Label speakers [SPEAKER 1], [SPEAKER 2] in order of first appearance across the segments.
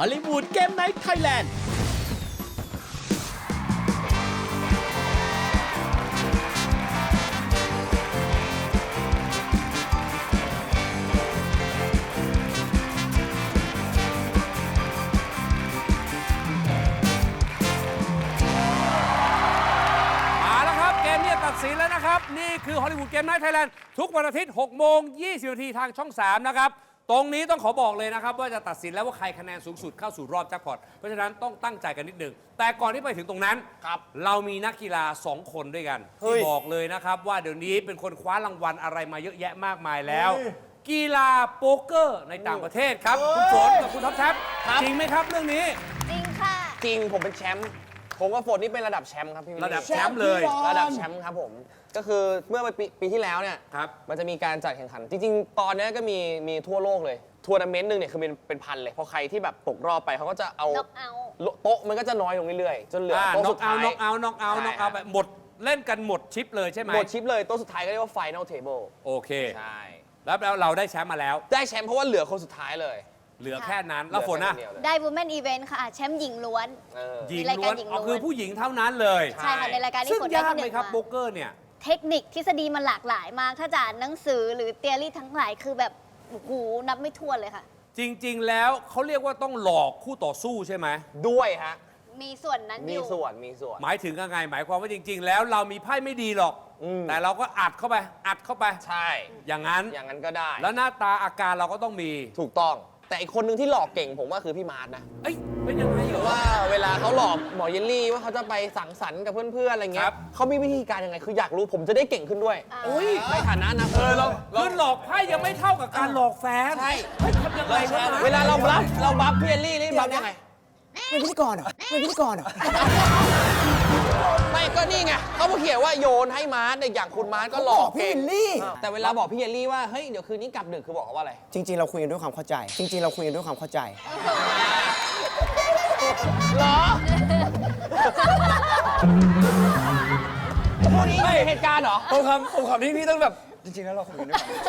[SPEAKER 1] ฮอลลีวูดเกมไนท์ไทยแลนด์
[SPEAKER 2] มาแล้วครับ เกมนี้ตัดสินแล้วนะครับ นี่คือฮอลลีวูดเกม i น h t ไทยแลนด์ทุกวันอาทิตย์6โมง20นาทีทางช่อง 3 นะครับ ตรงนี้ต้องขอบอกเลยนะครับ ว่าจะตัดสินแล้วว่าใครคะแนนสูงสุดเข้าสู่รอบแจ็คพอตเพราะฉะนั้นต้องตั้งใจกันนิดหนึ่งแต่ก่อนที่ไปถึงตรงนั้น
[SPEAKER 3] ครับ
[SPEAKER 2] เรามีนักกีฬา 2 คนด้วยกัน
[SPEAKER 3] เฮ้
[SPEAKER 2] ที่
[SPEAKER 3] ย
[SPEAKER 2] บอกเลยนะครับว่าเดี๋ยวนี้เป็นคนคว้ารางวัลอะไรมาเยอะแยะมากมายแล้วกีฬาโป๊กเกอร์ในต่างประเทศครับ คุณฝนกับคุณท็อปแท็บจริงไหมครับเรื่องนี้
[SPEAKER 4] จริงค่ะ
[SPEAKER 3] จริงผมเป็นแชมป์ผมกับฝนนี่เป็นระดับแชมป์ครับพี่วิลลี่
[SPEAKER 2] ระดับแชมป์เลย
[SPEAKER 3] ระดับแชมป์ครับผม ก็คือเมื่อปีปีที่แล้วเนี่ย
[SPEAKER 2] ครับ
[SPEAKER 3] มันจะมีการจัดแข่งขัน จริง ๆ ตอนเนี้ยก็มีมีทั่วโลกเลยทัวร์นาเมนต์หนึ่งเนี่ยคือเป็นเป็นพันเลยพอใครที่แบบตกรอบไปเขาก็จะเอา
[SPEAKER 4] น็อกเอาท์
[SPEAKER 3] โต๊ะมันก็จะน้อยลงเรื่อยๆจนเหลือ
[SPEAKER 2] อ่า
[SPEAKER 3] โต๊ะ
[SPEAKER 2] น็อ
[SPEAKER 3] สุ
[SPEAKER 2] ก
[SPEAKER 3] ด
[SPEAKER 2] เอา
[SPEAKER 3] ท้าย
[SPEAKER 2] น็อกเอาน็อกเอา
[SPEAKER 3] ใช่
[SPEAKER 2] น็อกเอาไปหมดเล่นกันหมดชิปเลยใช่ไหม
[SPEAKER 3] หมดชิปเลยโต๊ะสุดท้ายก็เรียกว่า final table
[SPEAKER 2] โอเค
[SPEAKER 3] ใช่
[SPEAKER 2] แล้วแล้วเราได้แชมป์มาแล้ว
[SPEAKER 3] ได้แชมป์เพราะว่าเหลือคนสุดท้ายเลย
[SPEAKER 2] เหลือแค่นั้นแล้วฝนนะ
[SPEAKER 3] เหลือแค่คเดียวเลย
[SPEAKER 4] ได้ Women Event ค่ะ แชมป์หญิงล้วน
[SPEAKER 3] เออ
[SPEAKER 2] หญิง
[SPEAKER 4] มีราย
[SPEAKER 2] ล้
[SPEAKER 4] การ
[SPEAKER 2] วน
[SPEAKER 4] หญิงล้วน
[SPEAKER 2] อ๋อคือผู้หญิงเท่านั้นเลย
[SPEAKER 3] ใช่
[SPEAKER 4] ใช่ค่ะ ในรายการนี้
[SPEAKER 2] ซึ่ง
[SPEAKER 4] ฝนได้
[SPEAKER 2] ยาก
[SPEAKER 4] ที่ห
[SPEAKER 2] ไหม
[SPEAKER 4] นึ่ง
[SPEAKER 2] ครับ
[SPEAKER 4] มา
[SPEAKER 2] โป๊กเกอร์เนี่ย
[SPEAKER 4] เทคนิคทฤษฎีมันหลากหลายมาก ถ้าจะอ่านหนังสือหรือเตียรี่ทั้งหลายคือแบบโอ้โหนับไม่ถ้วนเลยค่ะ
[SPEAKER 2] จริง ๆ แล้วเขาเรียกว่าต้องหลอกคู่ต่อสู้ใช่ไหม
[SPEAKER 3] ด้วยฮะ
[SPEAKER 4] มีส่วนนั้นอ
[SPEAKER 3] มี
[SPEAKER 4] ยู่
[SPEAKER 3] ส่วน มีส่วน
[SPEAKER 2] หมายถึงยังไง หมายความว่าจริง ๆ แล้วเรามีไพ่ไม่ดีหรอก
[SPEAKER 3] อืม
[SPEAKER 2] แต่เราก็อัดเข้าไป อัดเข้าไป
[SPEAKER 3] ใช่
[SPEAKER 2] อย่างนั้น
[SPEAKER 3] อย่างนั้นก็ได้
[SPEAKER 2] แล้วหน้าตาอาการเราก็ต้องมี
[SPEAKER 3] ถูกต้อง แต่อีกคนหนึ่งที่หลอกเก่งผมว่าคือพี่มาร์ทนะ
[SPEAKER 2] เอ้ยเป็นยังไงเหรอ
[SPEAKER 3] ว่าเวลาเขาหลอกหมอเยลลี่ว่าเขาจะไปสังสรรค์กับเพื่อนๆอะไรเงี้
[SPEAKER 2] ครั
[SPEAKER 3] ย
[SPEAKER 2] บ
[SPEAKER 3] เขามีวิธีการยังไงคืออยากรู้ผมจะได้เก่งขึ้นด้วย
[SPEAKER 4] อ่า
[SPEAKER 2] อุ้ย
[SPEAKER 3] ในฐานะนะ
[SPEAKER 2] เออเราคือหลอกไพ่ยังไม่เท่ากับการหลอกแฟน
[SPEAKER 3] ใช่
[SPEAKER 2] เฮ้ยทำยังไงวะ
[SPEAKER 3] เวลาเราบัฟเราบัฟพี่เยลลี่นี่บัฟยังไง
[SPEAKER 5] เป็นพิธีกรเหรอเป็นพิธีกรเหรอ
[SPEAKER 3] ไม่ก็นี่ไงเขามาเขียนว่าโยนให้มาร์ทเนี่ยอย่างคุณมาร์ทก็หลอก
[SPEAKER 5] พี่
[SPEAKER 3] เก่
[SPEAKER 5] วิ
[SPEAKER 3] ง
[SPEAKER 5] ลลี่
[SPEAKER 3] แต่เวลาบอกพี่เยลลี่ว่าเฮ้ยเดี๋ยวคืนนี้กลับดึกคือบอกเขาว่าอะไร
[SPEAKER 5] จริง ๆ เราคุยกันด้วยความเข้าใจ จริง ๆ เราคุยกันด้วยความเข้าใจ
[SPEAKER 3] เหรอพวกนี้อยู่ในเหตุการณ์เหรอ
[SPEAKER 5] ผมคำผมคำที่พี่ต้องแบบ จริงๆ แล้วเราคุยกันด้วยความเข้าใจ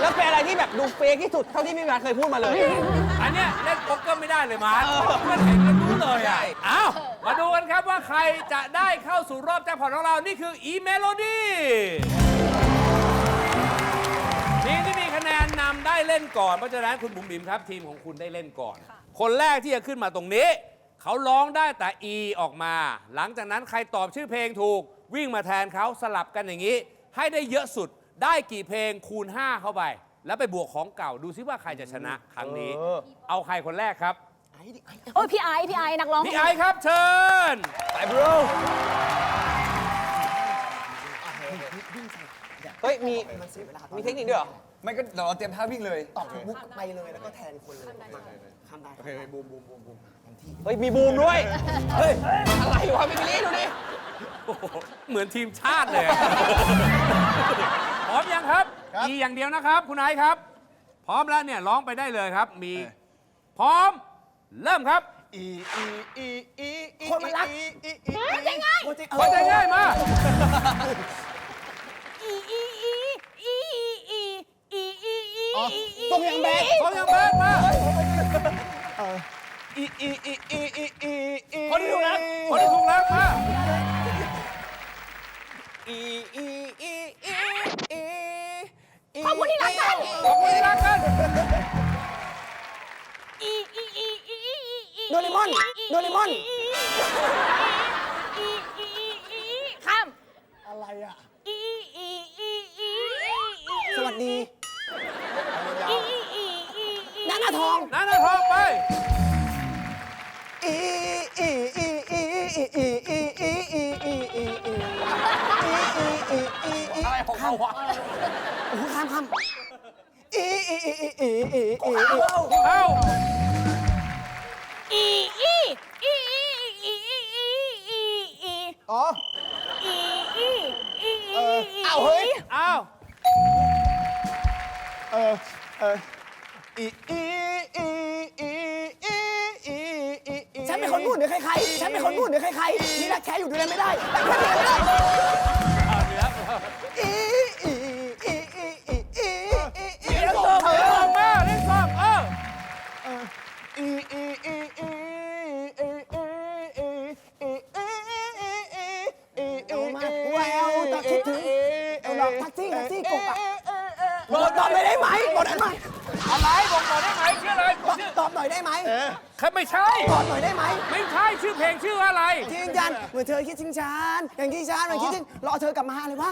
[SPEAKER 3] แล้วเป็นอะไรที่แบบดูเฟกที่สุด เท่าที่พี่มาร์ทเคยพูดมาเลย
[SPEAKER 2] อันเนี้ยเล่นโป๊กเกอร์ไม่ได้เลยมาร์คมันเห็นกันรู้เลย
[SPEAKER 3] ใช่
[SPEAKER 2] อะอ้าวมาดูกันครับว่าใครจะได้เข้าสู่รอบแจ็คพอตของเรา นี่คืออีเมโลดี้ทีมที่มีคะแนนนำได้เล่นก่อน เพราะฉะนั้นคุณบุ๋มบิ๋มครับ ทีมของคุณได้เล่นก่อน คนแรกที่จะขึ้นมาตรงนี้ เขาร้องได้แต่ E ออกมา หลังจากนั้นใครตอบชื่อเพลงถูก วิ่งมาแทนเขาสลับกันอย่างนี้ ให้ได้เยอะสุดได้กี่เพลงคูณ 5 เข้าไป แล้วไปบวกของเก่าดูซิว่าใครจะชนะครั้งนี้
[SPEAKER 3] เออ
[SPEAKER 2] เอาใครคนแรกครับ
[SPEAKER 6] โอ้ยพี่ไอซ์พี่ไอซ์นักร้อง
[SPEAKER 2] พี่ไอซ์ครับเชิญ
[SPEAKER 3] ไปบรูเฮ้ย มี
[SPEAKER 5] มันเสียเวลา
[SPEAKER 3] มีเทคนิคด้วยเหรอ
[SPEAKER 7] ไม่ก็เดี๋ยวเราเตรียมท่าวิ่งเลย
[SPEAKER 5] ตอบถูกมุกไปเลยแล้วก็แทนคนเลย มาข้ามได้
[SPEAKER 7] โอเคบูมบูมบูมบูม
[SPEAKER 5] ทันที
[SPEAKER 3] เฮ้ยมีบูมด้วย เฮ้ย อะไรวะพี่บิลลี่ดูดิ
[SPEAKER 2] โอ้โหเหมือนทีมชาติเลย พร้อมยังครับอีอย่างเดียวนะครับ คุณไอซ์ครับ พร้อมแล้วเนี่ยร้องไปได้เลยครับ มี พร้อม เริ่มครับ
[SPEAKER 7] อีอีอีอีอี
[SPEAKER 5] คนมันรัก
[SPEAKER 7] อีอีอี
[SPEAKER 5] โปรเจกต์
[SPEAKER 2] พอใจง่ายมา
[SPEAKER 6] อีอีอีอีอีอี อีอี
[SPEAKER 5] ตรงยังแบด
[SPEAKER 2] พร้อมยังแบดมา
[SPEAKER 7] อีอีอีอีอีอีอี
[SPEAKER 2] คนที่ถูกแล้วคนที่ถูกแล้วมา
[SPEAKER 3] อีอีอีอีอี
[SPEAKER 6] ขอบคุณที่รักกัน
[SPEAKER 2] ขอบคุณที่รักกัน
[SPEAKER 6] อีอีอีอีอีอี
[SPEAKER 5] โดเรมอนโดเรมอน
[SPEAKER 6] อีอีอีข้าม
[SPEAKER 5] อะไรอะ
[SPEAKER 6] อีอีอีอี
[SPEAKER 5] สวัสดี
[SPEAKER 6] อีอีอี
[SPEAKER 5] นานาทอง
[SPEAKER 2] นั่นนะพอไป
[SPEAKER 5] อีอีอีอีอีอีอีอีอีอีอีอีอีอีอี
[SPEAKER 3] อะไรของเขาวะ
[SPEAKER 5] โอ้โหข้ามข้ามอีอีอีอีอีอีอี
[SPEAKER 2] เข้า
[SPEAKER 6] อีอีอีอีอีอีอีอี
[SPEAKER 5] อ๋อ
[SPEAKER 6] อีอีอีอี
[SPEAKER 5] เอาเฮ้ย
[SPEAKER 2] อ้าว
[SPEAKER 5] เออเออ
[SPEAKER 7] อีอีอีอีอีอีอี
[SPEAKER 5] ฉันเป็นคนพูดเหนือใครๆ ฉันเป็นคนพูดเหนือใครๆ นี่รักแค่อยู่ดูแลไม่ได้รักแค่ดูแลไม่ได้ ค
[SPEAKER 2] รับไม่ใช่
[SPEAKER 5] ขอหน่อยได้ไหม
[SPEAKER 2] ไม่ใช่ชื่อเพลงชื่ออะไร
[SPEAKER 5] ทิ้งยันเหมือนเธอคิดถึงฉันอย่างที่ฉันเหมือนคิดถึงรอเธอกลับมาเลยวะ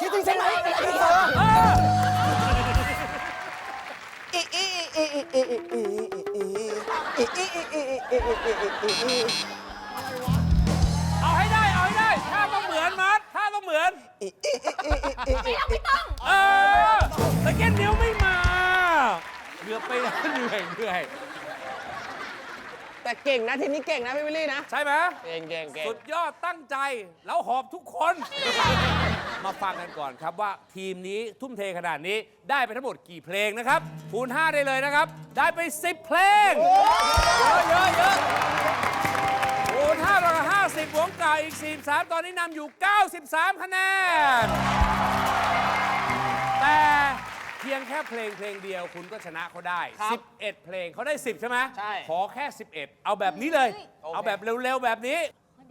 [SPEAKER 5] คิดถึงฉันไหมเป็นอะไรที่เธอ
[SPEAKER 2] เออเอาให้ได้เอาให้ได้ถ้าต้องเหมือนมัดถ้าต้องเหมือน
[SPEAKER 6] อ
[SPEAKER 2] เกือบไปแล้วเหนื่อยเหนื่อย
[SPEAKER 3] แต่เก่งนะทีมนี้เก่งนะพี่วิลลี่นะ
[SPEAKER 2] ใช่ไหม
[SPEAKER 3] เก่งเก่งเก่ง
[SPEAKER 2] สุดยอดตั้งใจ แล้วหอบทุกคน มาฟังกันก่อนครับว่าทีมนี้ทุ่มเทขนาดนี้ได้ไปทั้งหมดกี่เพลงนะครับคูณ5ได้เลยนะครับ ได้ไป 10 เพลง เยอะเยอะเยอะคูณ5เรา50วงเก่าอีก 43 ตอนนี้นำอยู่ 93 คะแนน แต่ เพียงแค่เพลงเพลงเดียวคุณก็ชนะเขาได้11 เพลงเขาได้ 10 ใช่ไหม
[SPEAKER 3] ใช่
[SPEAKER 2] ขอแค่ 11 เอาแบบนี้เลย เอาแบบเร็วๆแบบนี้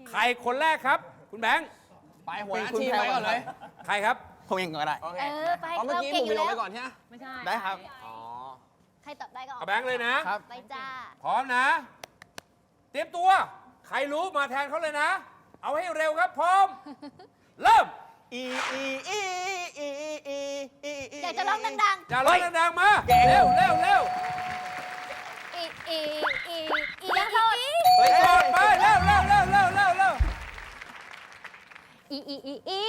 [SPEAKER 2] ใครคนแรกครับ คุณแบงค์
[SPEAKER 3] ไปหัวหน้าทีมไปก่อนเลย
[SPEAKER 2] ใครครับ
[SPEAKER 5] ผมเองก็ได้
[SPEAKER 3] โอเค
[SPEAKER 4] เออไป
[SPEAKER 3] เพราะเมื่อ
[SPEAKER 4] เรา
[SPEAKER 3] กี้
[SPEAKER 4] เก่
[SPEAKER 3] ผ
[SPEAKER 4] ง
[SPEAKER 3] ม
[SPEAKER 4] อยู่
[SPEAKER 3] ลง
[SPEAKER 4] แล้
[SPEAKER 3] ไป
[SPEAKER 4] ว
[SPEAKER 3] ก่อนใช่ไหม
[SPEAKER 6] ไม่ใช่
[SPEAKER 5] ได้ครับ
[SPEAKER 3] อ๋อ
[SPEAKER 4] ใครตอบได้ก็ออก
[SPEAKER 2] เอาแบงค์เลยนะ
[SPEAKER 4] ไปจ้า
[SPEAKER 2] พร้อมนะ เตรียมตัว ใครรู้มาแทนเขาเลยนะ เอาให้เร็วครับ พร้อม เริ่ม
[SPEAKER 7] อี อี อีอีอี อี
[SPEAKER 4] อยากจะร้องดัง
[SPEAKER 2] อย่าร้องดังๆมา เร็วเร็วเร็ว
[SPEAKER 4] ๆ อีอีอีอีอี
[SPEAKER 2] ไปก่อนไปเร็วเร็วเร็วเร็วเร็วเร็ว
[SPEAKER 6] อีอีอีอี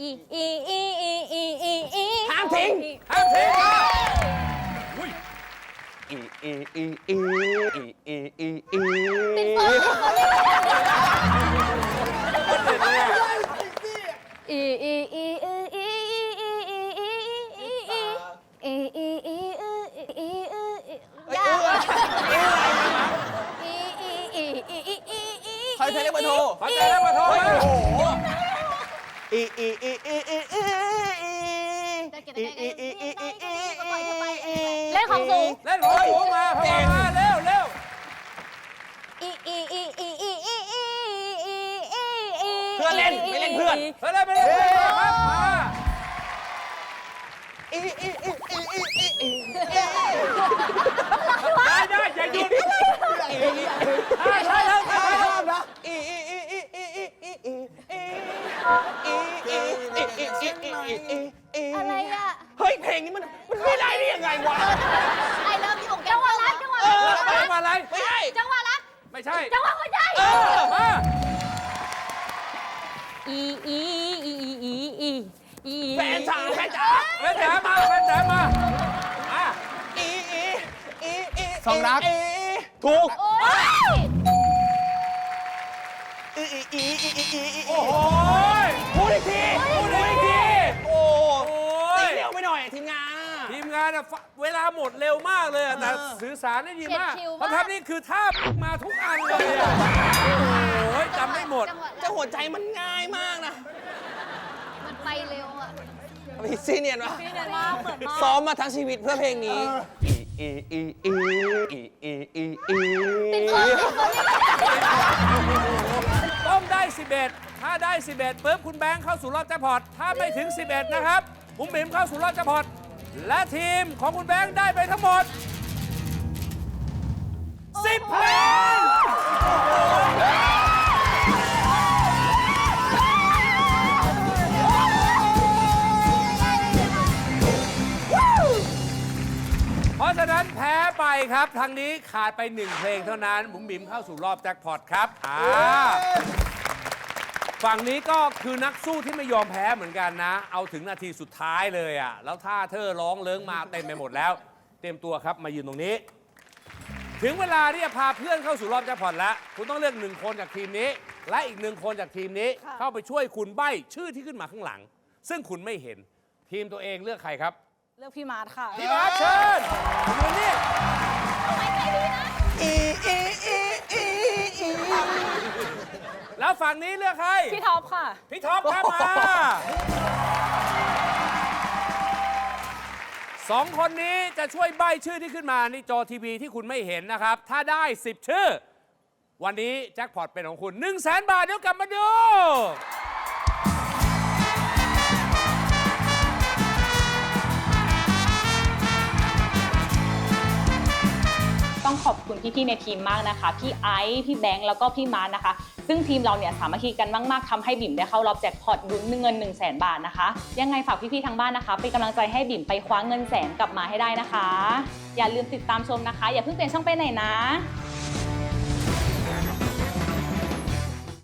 [SPEAKER 6] อีอีอีอีอีอีอี
[SPEAKER 3] ห้ามทิ้ง
[SPEAKER 2] ห้ามทิ้งมาอุ้ย
[SPEAKER 7] อีอีอีอีอีอีอีอี
[SPEAKER 4] ปิดเฟิร์นปิดเฟิร์น
[SPEAKER 2] คนเด็ดเลยอะ
[SPEAKER 6] อีอีอีอีอีอี อี
[SPEAKER 3] ใครใช้เลขเบอร์โทร
[SPEAKER 2] ขอใจแล้วมาโทรมา
[SPEAKER 7] อีอีอีอีอีอี
[SPEAKER 4] ได้เก็บได้ได้ได้ได้ก็ปล่อยเธอไป
[SPEAKER 6] เล่นของสูง
[SPEAKER 2] เล่นของสูงมาพลังมาเร็วเร็ว
[SPEAKER 6] อีอีอีอีอีอีอีอีอี
[SPEAKER 3] เพื่อนเล่นไม่เล่นเพื่อน
[SPEAKER 2] เฮ้ยเล่นไปเล่นไปครับมา
[SPEAKER 7] อีอีอีอีอีอีอี
[SPEAKER 2] ได้ได้อย่าหยุด ใช่ใช่แล้วใช่แล้ว
[SPEAKER 7] อีอีอีอีอีอีอีอีอีอีอีอีอีอีอีอี
[SPEAKER 4] อะไรอะ
[SPEAKER 3] เฮ้ยเพลงนี้มันมันไม่ได้ได้ยังไงวะ
[SPEAKER 4] ไอเลิฟอยู่จังหวะรักจังหวะ
[SPEAKER 2] เอ
[SPEAKER 4] รั
[SPEAKER 2] อกมาอะไร
[SPEAKER 3] ไม่ใช่
[SPEAKER 4] จังหวะรัก
[SPEAKER 2] ไม่ใช่
[SPEAKER 4] จังหวะหัวใจ
[SPEAKER 2] เออมา
[SPEAKER 6] อีอีอีอีอีอี
[SPEAKER 3] แฟนจ๋าแฟนจ๋า
[SPEAKER 2] แฟนจ๋ามาแฟนจ๋ามาอะ
[SPEAKER 3] อีอีอีอี
[SPEAKER 5] สองรัก
[SPEAKER 3] อี ถูก
[SPEAKER 4] โอ้ย
[SPEAKER 7] อีอีอีอีอีอีอี
[SPEAKER 2] โอ้โห
[SPEAKER 3] พูดอีกที
[SPEAKER 2] พูดอีกที
[SPEAKER 3] โอ้
[SPEAKER 2] โอ้
[SPEAKER 3] ตี
[SPEAKER 2] ย
[SPEAKER 3] เร็วไปหน่อยทีมงาน
[SPEAKER 2] ทีมงานอะฟเวลาหมดเร็วมากเลยอะแต่สื่อสารได้ดีมากเพราะทัพนี่คือท่ามาทุกอันเลยอะโอ้ยจำไม่หมด
[SPEAKER 4] จังหวะ
[SPEAKER 3] จะหัวใจมันง่ายมากนะ
[SPEAKER 4] มันไปเร็วอะ
[SPEAKER 3] พี่ซีเนียนวะ
[SPEAKER 6] พี่เดินมาเหมือนมาก
[SPEAKER 3] ซ้อมมาทั้งชีวิตเพื่อเพลงนี้
[SPEAKER 7] อีอีอีอีอีอีอี
[SPEAKER 4] ปิดเฟิร์นปิดเฟิร์น
[SPEAKER 2] ต้องได้ 11 ถ้าได้ 11ปุ๊บคุณแบงค์เข้าสู่รอบแจ็คพอตถ้าไม่ถึง 11 นะครับบุ๋มบิ๋มเข้าสู่รอบแจ็คพอตและทีมของคุณแบงค์ได้ไปทั้งหมด10เพลง ครับทางนี้ขาดไปหนึ่งเพลงเท่านั้นบุ๋มบิ๋มเข้าสู่รอบแจ็คพอตครับอ่าฝั่งนี้ก็คือนักสู้ที่ไม่ยอมแพ้เหมือนกันนะ เอาถึงนาทีสุดท้ายเลยอะ่ะแล้วท่าเธอร้องเลิ้งมาเต็มไปหมดแล้ว เตรียมตัวครับมายืนตรงนี้ ถึงเวลาที่จะพาเพื่อนเข้าสู่รอบแจ็คพอตแล้วคุณต้องเลือกหนึ่งคนจากทีมนี้ และอีกหนึ่งคนจากทีมนี้เข้าไปช่วยคุณใบ้ชื่อที่ขึ้นมาข้างหลัง ซึ่งคุณไม่เห็นทีมตัวเองเลือกใครครับ
[SPEAKER 6] เลือกพี่มาร์ทค่ะ
[SPEAKER 2] พี่มาร์คเชิญยืนนี่
[SPEAKER 5] อีอีอีอีอี
[SPEAKER 2] แล้วฝั่งนี้เลือกใคร
[SPEAKER 6] พี่ท็อปค่ะ
[SPEAKER 2] พี่ท็อปครับมาสสองคนนี้จะช่วยใบ้ชื่อที่ขึ้นมานี่จอทีวีที่คุณไม่เห็นนะครับ ถ้าได้ 10 ชื่อ วันนี้แจ็คพอตเป็นของคุณ 1 0 0 0 0แบาทเดี๋ยวกลับมาดู
[SPEAKER 8] ต้องขอบคุณพี่ๆในทีมมากนะคะ พี่ไอซ์พี่แบงค์แล้วก็พี่มาร์ทนะคะ ซึ่งทีมเราเนี่ยสามัคคีกันมากๆทำให้บิ่มได้เข้ารอบแจ็คพอตลุ้นเงิน 1 0 0 0 0แบาทนะคะ ยังไงฝากพี่ๆทางบ้านนะคะเป็นกำลังใจให้บิ่มไปคว้าเงินแสนกลับมาให้ได้นะคะ อย่าลืมติดตามชมนะคะ อย่าเพิ่งเปลี่ยนช่องไปไหนนะ